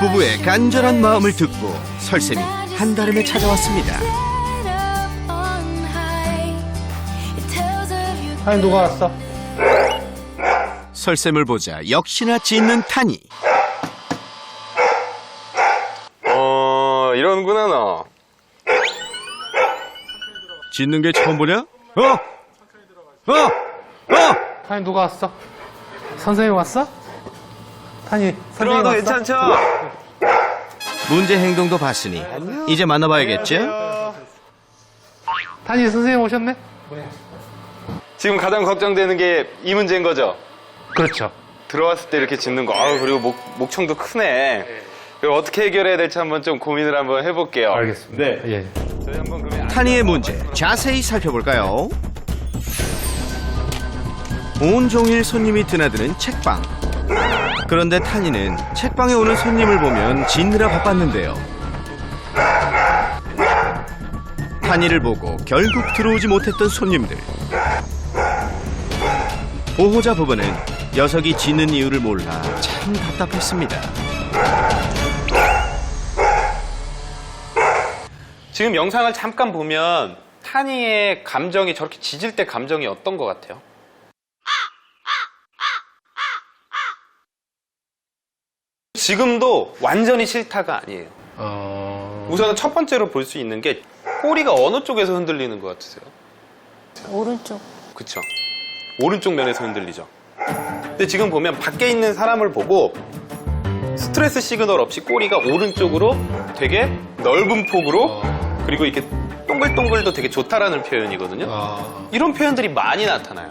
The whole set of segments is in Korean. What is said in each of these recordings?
부부의 간절한 마음을 듣고 설쌤이 한달음에 찾아왔습니다. 아니 누가 왔어? 설쌤을 보자 역시나 짖는 탄이. 어, 이러는구나, 너. 짖는 게 처음 보냐? 어? 어? 어? 아니 누가 왔어? 선생님 왔어? 아니 선생님 들어와도 왔어? 괜찮죠? 문제 행동도 봤으니 이제 만나봐야겠죠? 탄이 선생님 오셨네? 지금 가장 걱정되는 게 이 문제인 거죠? 그렇죠. 들어왔을 때 이렇게 짖는 거. 아우, 그리고 목, 목청도 크네. 이거 어떻게 해결해야 될지 한번 좀 고민을 한번 해볼게요. 알겠습니다. 네. 예. 저희 한번 그러면. 탄이의 문제 자세히 살펴볼까요? 온종일 손님이 드나드는 책방. 그런데 탄이는 책방에 오는 손님을 보면 짖느라 바빴는데요. 탄이를 보고 결국 들어오지 못했던 손님들. 보호자 부부는 녀석이 짖는 이유를 몰라 참 답답했습니다. 지금 영상을 잠깐 보면 타니의 감정이 저렇게 짖을 때 감정이 어떤 것 같아요? 지금도 완전히 싫다가 아니에요. 어... 우선은 첫 번째로 볼 수 있는 게 꼬리가 어느 쪽에서 흔들리는 것 같으세요? 오른쪽. 그쵸. 오른쪽 면에서 흔들리죠. 근데 지금 보면 밖에 있는 사람을 보고 스트레스 시그널 없이 꼬리가 오른쪽으로 되게 넓은 폭으로 그리고 이렇게 동글동글도 되게 좋다라는 표현이거든요. 아... 이런 표현들이 많이 나타나요.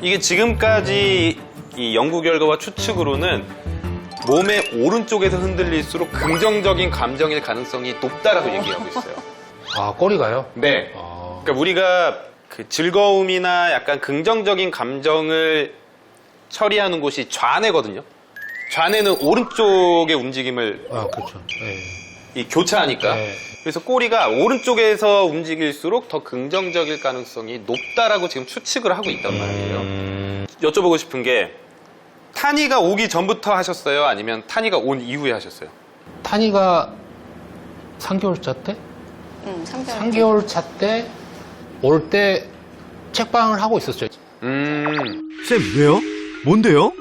이게 지금까지 이 연구 결과와 추측으로는 몸의 오른쪽에서 흔들릴수록 긍정적인 감정일 가능성이 높다라고 얘기하고 있어요. 아 꼬리가요? 네. 아... 그러니까 우리가 그 즐거움이나 약간 긍정적인 감정을 처리하는 곳이 좌뇌거든요. 좌뇌는 오른쪽의 움직임을 아 그렇죠. 예. 이 교차하니까. 네. 그래서 꼬리가 오른쪽에서 움직일수록 더 긍정적일 가능성이 높다라고 지금 추측을 하고 있단 말이에요. 음... 여쭤보고 싶은 게 타니가 오기 전부터 하셨어요? 아니면 타니가 온 이후에 하셨어요? 탄이가 3개월 차 때? 응, 3개월. 3개월 차 때 올 때 책방을 하고 있었죠. 음, 쌤 왜요? 뭔데요?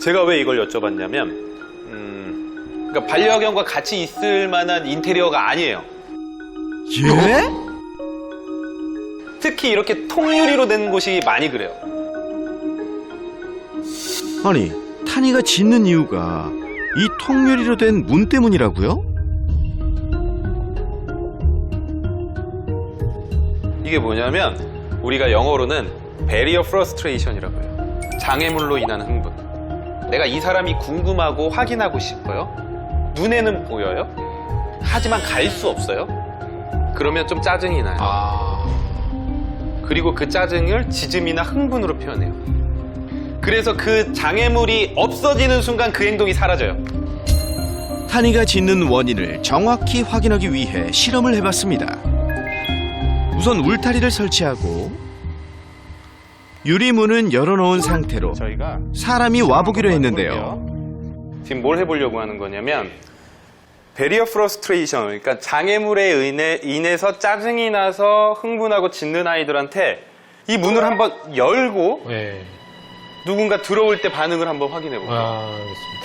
제가 왜 이걸 여쭤봤냐면, 음, 그러니까 반려견과 같이 있을 만한 인테리어가 아니에요. 예? 특히 이렇게 통유리로 된 곳이 많이 그래요. 아니, 탄이가 짖는 이유가 이 통유리로 된 문 때문이라고요? 이게 뭐냐면 우리가 영어로는 barrier frustration이라고 해요. 장애물로 인한 흥분. 내가 이 사람이 궁금하고 확인하고 싶어요. 눈에는 보여요. 하지만 갈 수 없어요. 그러면 좀 짜증이 나요. 아... 그리고 그 짜증을 지짐이나 흥분으로 표현해요. 그래서 그 장애물이 없어지는 순간 그 행동이 사라져요. 탄이가 짖는 원인을 정확히 확인하기 위해 실험을 해봤습니다. 우선 울타리를 설치하고 유리문은 열어놓은 상태로 저희가 사람이 와보기로 했는데요. 지금 뭘 해보려고 하는 거냐면 베리어 프러스트레이션 그러니까 장애물에 인해, 인해서 짜증이 나서 흥분하고 짖는 아이들한테 이 문을 한번 열고 예. 누군가 들어올 때 반응을 한번 확인해 볼게요. 아, 알겠습니다.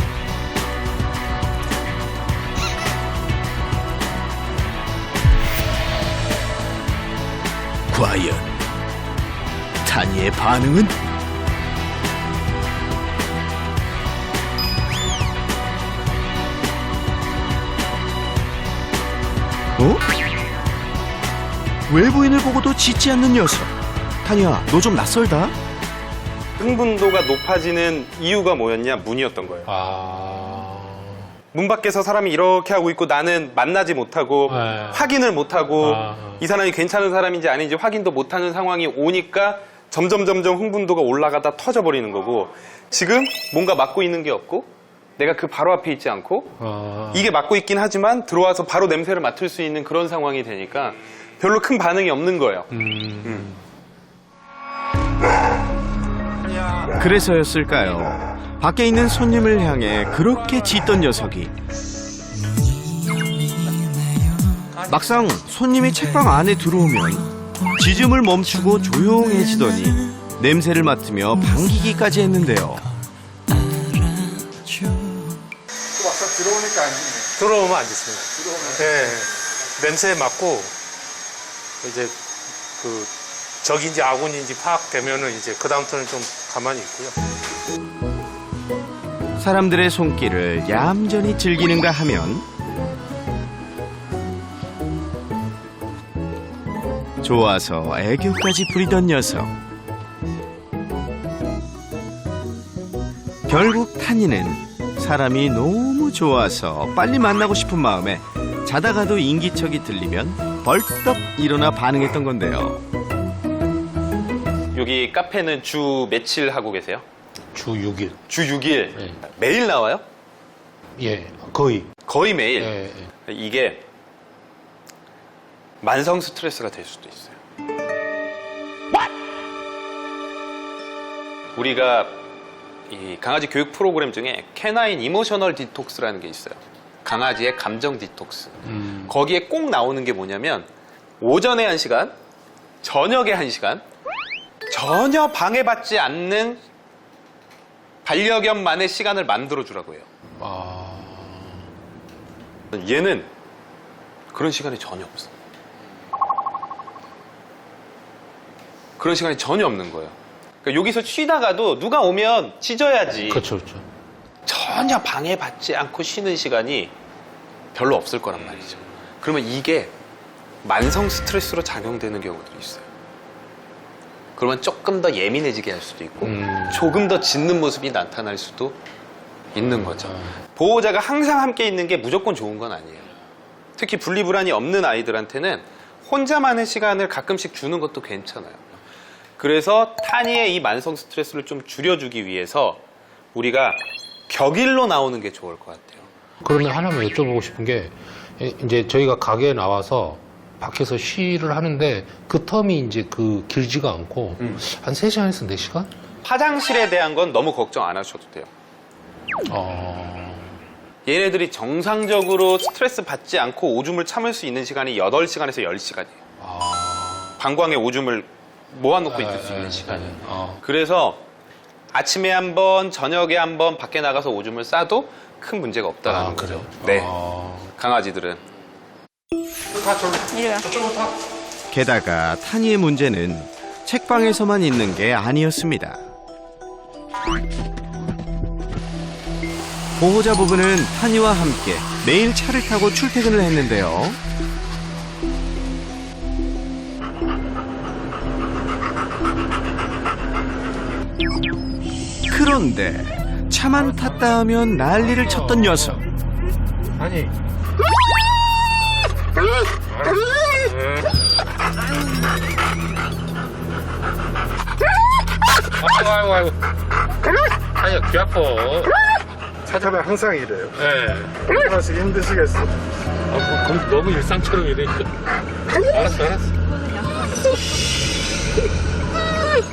과연 탄이의 반응은? 어? 외부인을 보고도 짖지 않는 녀석. 탄이야, 너 좀 낯설다. 흥분도가 높아지는 이유가 뭐였냐? 문이었던 거예요. 아... 문 밖에서 사람이 이렇게 하고 있고 나는 만나지 못하고 네. 확인을 못하고 아. 이 사람이 괜찮은 사람인지 아닌지 확인도 못하는 상황이 오니까 점점 점점 흥분도가 올라가다 터져버리는 거고 지금 뭔가 막고 있는 게 없고 내가 그 바로 앞에 있지 않고 아... 이게 막고 있긴 하지만 들어와서 바로 냄새를 맡을 수 있는 그런 상황이 되니까 별로 큰 반응이 없는 거예요. 음... 그래서였을까요? 밖에 있는 손님을 향해 그렇게 짖던 녀석이 막상 손님이 책방 안에 들어오면 짖음을 멈추고 조용해지더니 냄새를 맡으며 반기기까지 했는데요. 들어오면 안 좋습니다. 예, 냄새 맡고 이제 그 적인지 아군인지 파악되면은 이제 그 다음부터는 좀 가만히 있고요. 사람들의 손길을 얌전히 즐기는가 하면 좋아서 애교까지 부리던 녀석. 결국 탄이는 사람이 너무 좋아서 빨리 만나고 싶은 마음에 자다가도 인기척이 들리면 벌떡 일어나 반응했던 건데요. 여기 카페는 주 며칠 하고 계세요? 주 6일. 주 6일. 네. 매일 나와요? 예, 거의. 거의 매일. 예, 예. 이게 만성 스트레스가 될 수도 있어요. 우리가 이 강아지 교육 프로그램 중에 캐나인 이모셔널 디톡스라는 게 있어요. 강아지의 감정 디톡스. 음, 거기에 꼭 나오는 게 뭐냐면 오전에 한 시간, 저녁에 한 시간, 전혀 방해받지 않는 반려견만의 시간을 만들어 주라고 해요. 아, 얘는 그런 시간이 전혀 없어. 그런 시간이 전혀 없는 거예요. 그러니까 여기서 쉬다가도 누가 오면 짖어야지. 그렇죠, 그렇죠. 전혀 방해받지 않고 쉬는 시간이 별로 없을 거란 말이죠. 그러면 이게 만성 스트레스로 작용되는 경우들이 있어요. 그러면 조금 더 예민해지게 할 수도 있고 음. 조금 더 짖는 모습이 나타날 수도 있는 거죠. 아. 보호자가 항상 함께 있는 게 무조건 좋은 건 아니에요. 특히 분리불안이 없는 아이들한테는 혼자만의 시간을 가끔씩 주는 것도 괜찮아요. 그래서 타니의 이 만성 스트레스를 좀 줄여주기 위해서 우리가 격일로 나오는 게 좋을 것 같아요. 그러면 하나만 여쭤보고 싶은 게 예, 이제 저희가 가게에 나와서 밖에서 쉬를 하는데 그 텀이 이제 그 길지가 않고 음. 한 3시간에서 4시간? 화장실에 대한 건 너무 걱정 안 하셔도 돼요. 어... 얘네들이 정상적으로 스트레스 받지 않고 오줌을 참을 수 있는 시간이 8시간에서 10시간이에요. 아... 방광에 오줌을 모아놓고 있을 수 예, 있는 예, 시간이. 예. 어. 그래서 아침에 한 번, 저녁에 한 번 밖에 나가서 오줌을 싸도 큰 문제가 없다라는 아, 거죠. 그래요? 네. 아... 강아지들은. 이리 와. 게다가 타니의 문제는 책방에서만 있는 게 아니었습니다. 보호자 부부는 타니와 함께 매일 차를 타고 출퇴근을 했는데요. 그런데 차만 탔다 하면 난리를 쳤던 녀석. 아니. 아이고, 아이고, 아이고. 아니야, 귀 아파. 차차는 항상 이래요. 예. 얼마나 힘드시겠어. 아, 그럼 너무 일상처럼 이러니까. 알았어, 알았어.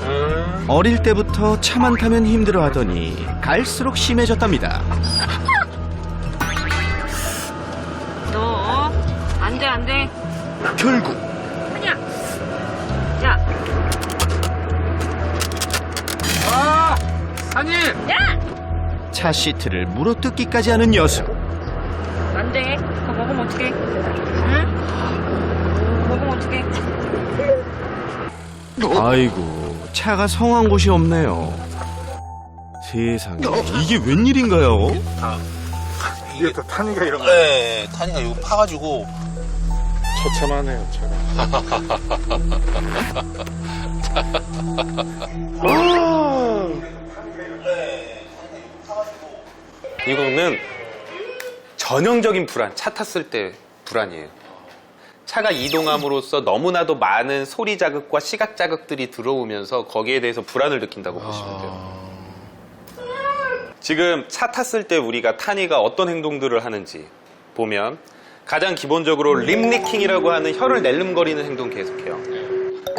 아, 어릴 때부터 차만 타면 힘들어 하더니 갈수록 심해졌답니다. 돼. 결국 아니야. 야, 아니! 차 시트를 물어뜯기까지 하는 녀석. 안 돼. 그거 먹으면 어떡해. 응? 먹으면 어떡해. 아이고, 차가 성한 곳이 없네요. 세상에, 이게 웬일인가요? 이게 또 타니가 이런 거. 네, 타니가 이거 파가지고 처참하네요, 차가. 이거는 전형적인 불안, 차 탔을 때 불안이에요. 차가 이동함으로써 너무나도 많은 소리 자극과 시각 자극들이 들어오면서 거기에 대해서 불안을 느낀다고 보시면 돼요. 지금 차 탔을 때 우리가 타니가 어떤 행동들을 하는지 보면 가장 기본적으로 립리킹이라고 하는 혀를 낼름거리는 행동 계속해요.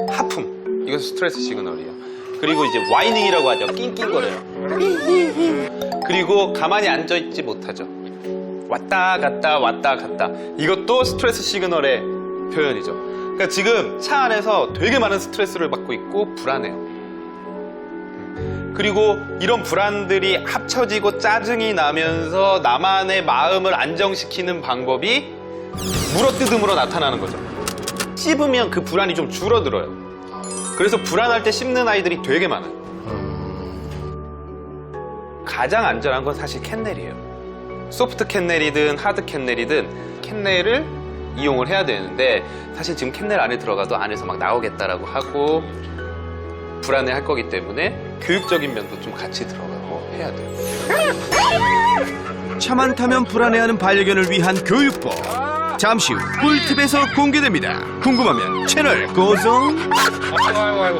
하품, 이건 스트레스 시그널이에요. 그리고 이제 와이닝이라고 하죠. 낑낑거려요. 그리고 가만히 앉아있지 못하죠. 왔다 갔다 왔다 갔다. 이것도 스트레스 시그널의 표현이죠. 그러니까 지금 차 안에서 되게 많은 스트레스를 받고 있고 불안해요. 그리고 이런 불안들이 합쳐지고 짜증이 나면서 나만의 마음을 안정시키는 방법이 물어뜯음으로 나타나는 거죠. 씹으면 그 불안이 좀 줄어들어요. 그래서 불안할 때 씹는 아이들이 되게 많아요. 가장 안전한 건 사실 캔넬이에요. 소프트 캔넬이든 하드 캔넬이든 캔넬을 이용을 해야 되는데 사실 지금 캔넬 안에 들어가도 안에서 막 나오겠다라고 하고 불안해 할 거기 때문에 교육적인 면도 좀 같이 들어가고 해야 돼요. 차만 타면 불안해하는 반려견을 위한 교육법. 잠시 후 꿀팁에서 공개됩니다. 궁금하면 채널 고정. 아이고 아이고